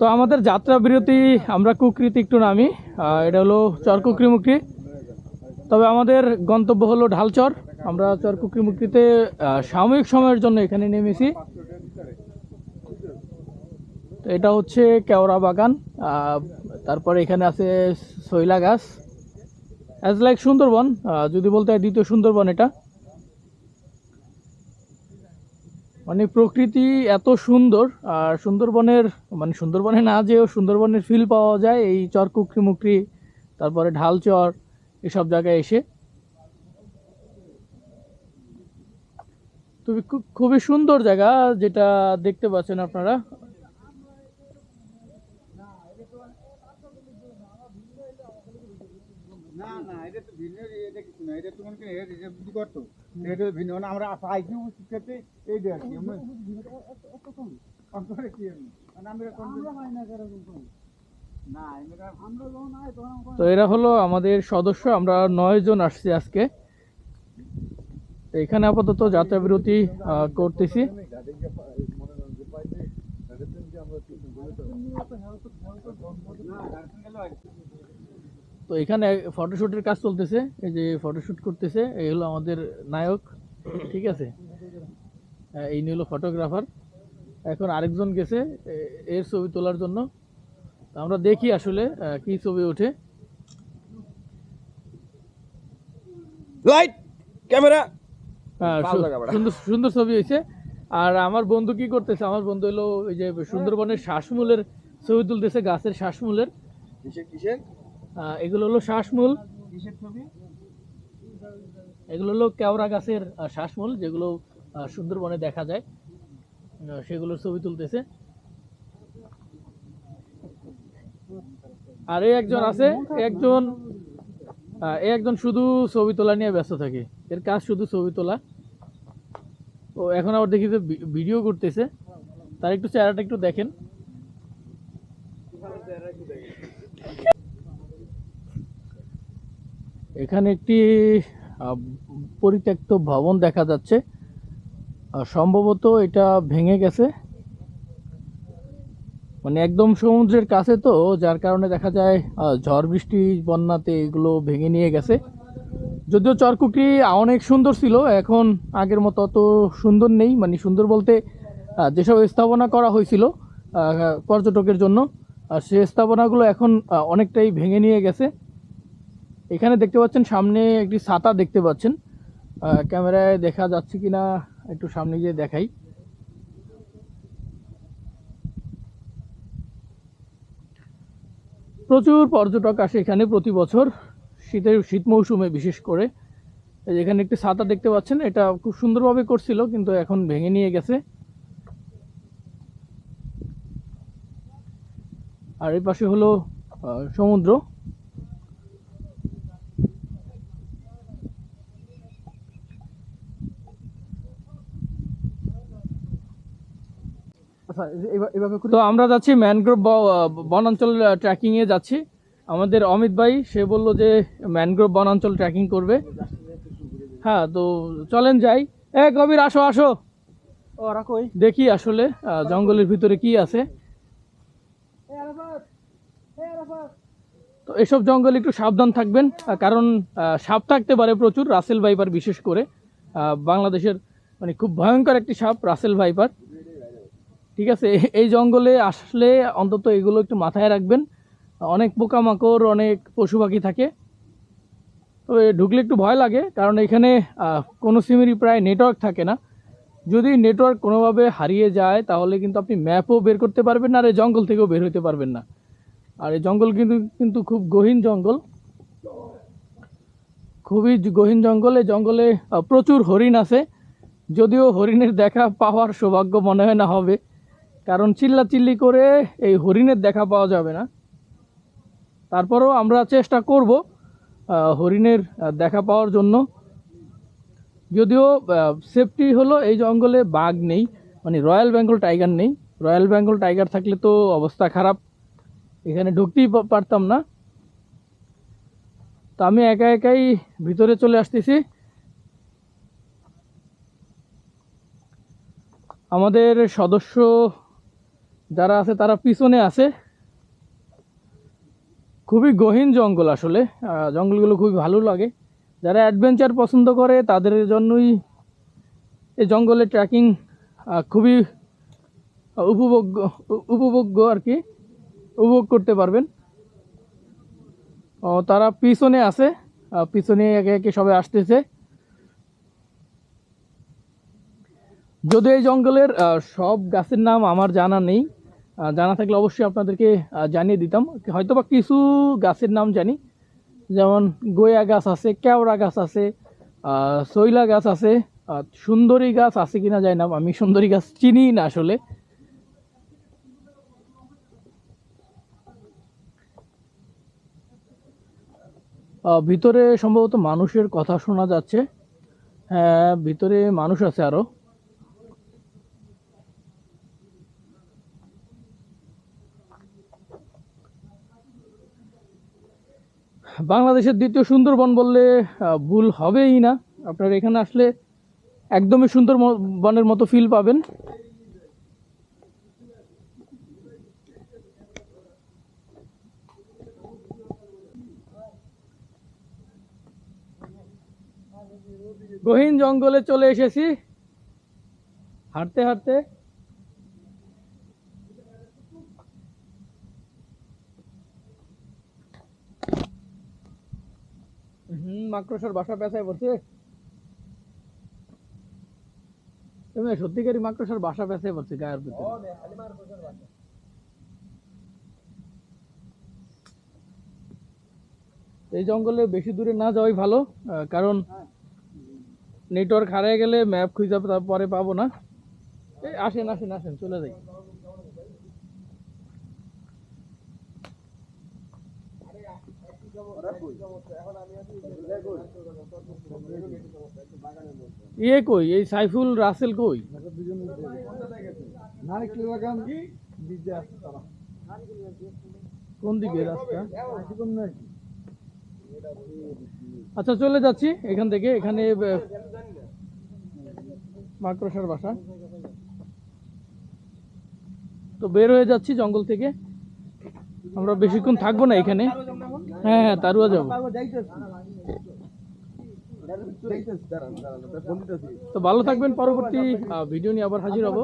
তো আমাদের যাত্রা বিরতি আমরা কুকরিতে একটু নামি। এটা হলো চরকুকরি মুকরি তবে আমাদের গন্তব্য হলো ঢালচর। আমরা চরকুকরি মুকরিতে আহ, সাময়িক সময়ের জন্য এখানে নেমেছি। তো এটা হচ্ছে কেওড়া বাগান। তারপরে এখানে আছে শৈলা গাছ অ্যাজ লাইক সুন্দরবন যদি বলতে হয় দ্বিতীয় সুন্দরবন এটা। মানে প্রকৃতি এত সুন্দর, আর সুন্দরবনের মানে সুন্দরবনে না যেও সুন্দরবনের ফিল পাওয়া যায়। এই চরকুকরি মুকরি, তারপরে ঢালচর এসব জায়গায় এসে। খু- খুবই সুন্দর জায়গা যেটা দেখতে পাচ্ছেন আপনারা। না না, এটা তো ভিন্ন, এটা কিছু না, এটা এটা এটা বুদ্ধি করতো। এটা তো ভিন্ন মানে আমরা পাইছি শিক্ষাতে এই দেখ আমরা কি মানে আমরা কোন না আমরা যখন আয় তখন তো এরা হলো আমাদের সদস্য আমরা নয় জন আসছি আজকে। এখানে আপাতত যাত্রা বিরতি করতেছি। তো এখানে ফটোশুটের কাজ চলতেছে। এই যে ফটোশুট করতেছে এই হলো আমাদের নায়ক ঠিক আছে? এই নিয়ে হলো ফটোগ্রাফার এখন আরেকজন গেছে এর ছবি তোলার জন্য। আমরা দেখি আসলে কি ছবি ওঠে। Light camera. সুন্দর সুন্দর ছবি হয়েছে। আর আমার বন্ধু কি করতেছে? আমার বন্ধু হলো ওই যে সুন্দরবনের শ্বাসমূলের ছবি তুলতেছে গাছের শ্বাসমূলের। কিসের কিসের? আহ, এগুলো হলো শ্বাসমূল। এগুলো হলো কেওড়া গাছের শ্বাসমূল যেগুলো সুন্দরবনে দেখা যায়। সেগুলোর ছবি তুলতেছে। আর এই একজন আছে একজন এই একজন শুধু ছবি তোলা নিয়ে ব্যস্ত থাকে। এর কাজ শুধু ছবি তোলা। ও এখন আবার দেখি যে ভিডিও করতেছে। তার একটু চেহারাটা একটু দেখেন। এখানে একটি পরিত্যক্ত ভবন দেখা যাচ্ছে। সম্ভবত এটা ভেঙে গেছে। মানে একদম সমুদ্রের কাছে তো, যার কারণে দেখা যায় ঝড় বৃষ্টি, বন্যাতে এগুলো ভেঙে নিয়ে গেছে। যদিও চরকুকরি অনেক সুন্দর ছিল, এখন আগের মতো অত সুন্দর নেই। মানে সুন্দর বলতে যেসব স্থাপনা করা হয়েছিল পর্যটকের জন্য সেই স্থাপনাগুলো এখন অনেকটাই ভেঙে নিয়ে গেছে। এখানে দেখতে পাচ্ছেন, সামনে একটি ছাতা দেখতে পাচ্ছেন। ক্যামেরায় দেখা যাচ্ছে কিনা একটু সামনে গিয়ে দেখাই। প্রচুর পর্যটক আসে এখানে প্রতি বছর, শীতের, শীত মৌসুমে বিশেষ করে। এখানে একটি ছাতা দেখতে পাচ্ছেন, এটা খুব সুন্দরভাবে করছিল, কিন্তু এখন ভেঙে নিয়ে গেছে। আর এই পাশে হলো সমুদ্র। আচ্ছা এভাবে তো আমরা যাচ্ছি ম্যানগ্রোভ বনাঞ্চল ট্রেকিং এ যাচ্ছি। আমাদের অমিত ভাই সে বলল যে ম্যানগ্রোভ বনাঞ্চল ট্রেকিং করবে। হ্যাঁ তো চলেন যাই। এ কবির আসো আসো। দেখি আসলে জঙ্গলের ভিতরে কি আছে। তো এসব জঙ্গলে একটু সাবধান থাকবেন কারণ সাপ থাকতে পারে প্রচুর রাসেল ভাইপার বিশেষ করে। বাংলাদেশের মানে খুব ভয়ঙ্কর একটি সাপ রাসেল ভাইপার। ঠিক আছে এই জঙ্গলে আসলে অন্তত এগুলো একটু মাথায় রাখবেন। অনেক পোকামাকড়, অনেক পশু পাখি থাকে। তবে ঢুকলে একটু ভয় লাগে, কারণ এখানে কোনো সিমেরই প্রায় নেটওয়ার্ক থাকে না। যদি নেটওয়ার্ক কোনোভাবে হারিয়ে যায়, তাহলে কিন্তু আপনি ম্যাপও বের করতে পারবেন না, আর এই জঙ্গল থেকেও বের হতে পারবেন না। আর এই জঙ্গল কিন্তু কিন্তু খুব গহীন জঙ্গল। খুবই গহীন জঙ্গল। এই জঙ্গলে প্রচুর হরিণ আছে। যদিও হরিণের দেখা পাওয়ার সৌভাগ্য মনে হয় না হবে। কারণ চিল্লাচিল্লি করে এই হরিণের দেখা পাওয়া যাবে না। তারপরেও আমরা চেষ্টা করব হরিণের দেখা পাওয়ার জন্য। যদিও সেফটি হলো এই জঙ্গলে বাঘ নেই মানে রয়্যাল বেঙ্গল টাইগার নেই। রয়্যাল বেঙ্গল টাইগার থাকলে তো অবস্থা খারাপ, এখানে ঢুকতেই পারতাম না। তো আমি একা একাই ভিতরে চলে আসতেছি। আমাদের সদস্য যারা আছে তারা পিছনে আছে। খুবই গহীন জঙ্গল আসলে। জঙ্গলগুলো খুবই ভালো লাগে। যারা অ্যাডভেঞ্চার পছন্দ করে, তাদের জন্যই এই জঙ্গলে ট্রেকিং খুবই উপভোগ্য উপভোগ্য আর কি, উপভোগ করতে পারবেন। তারা পিছনে আছে। পিছনে একে একে সবাই আসতেছে। যদি এই জঙ্গলের সব গাছের নাম আমার জানা নেই জানা থাকলে অবশ্যই আপনাদেরকে জানিয়ে দিতাম। হয়তোবা কিছু গাছের নাম জানি। যেমন গোয়া গাছ আছে, কেওড়া গাছ আছে শৈলা গাছ আছে সুন্দরী গাছ আছে কিনা জানি না, আমি সুন্দরী গাছ চিনি না আসলে। ভিতরে সম্ভবত মানুষের কথা শোনা যাচ্ছে। হ্যাঁ ভিতরে মানুষ আছে আরও। বাংলাদেশের দ্বিতীয় সুন্দরবন বললে ভুল হবেই না। আপনার এখানে আসলে একদমই সুন্দর বনের মতো ফিল পাবেন। গহীন জঙ্গলে চলে এসেছি। হাঁটতে হাঁটতে মাকড়সার বাসা পেঁচায় পড়ছে। এমনি সত্যিকারই মাকড়সার বাসা পেঁচায় পড়ছে গায়ের ভিতরে। এই জঙ্গলে বেশি দূরে না যাওয়াই ভালো কারণ নেটওয়ার্ক হারিয়ে গেলে ম্যাপ খুঁজে পরে পাবো না। এই আসেন আসেন আসেন চলে যাই। ইয়ে কই? এই সাইফুল রাসেল কই? কোন দিকে রাস্তা? আচ্ছা চলে যাচ্ছি এখান থেকে। এখানে মাকড়সার বাসা। তো বের হয়ে যাচ্ছি জঙ্গল থেকে। আমরা বেশিক্ষণ থাকব না এখানে। হ্যাঁ হ্যাঁ তারুয়া যাব। তো ভালো থাকবেন পরবর্তী ভিডিও নিয়ে আবার হাজির হব।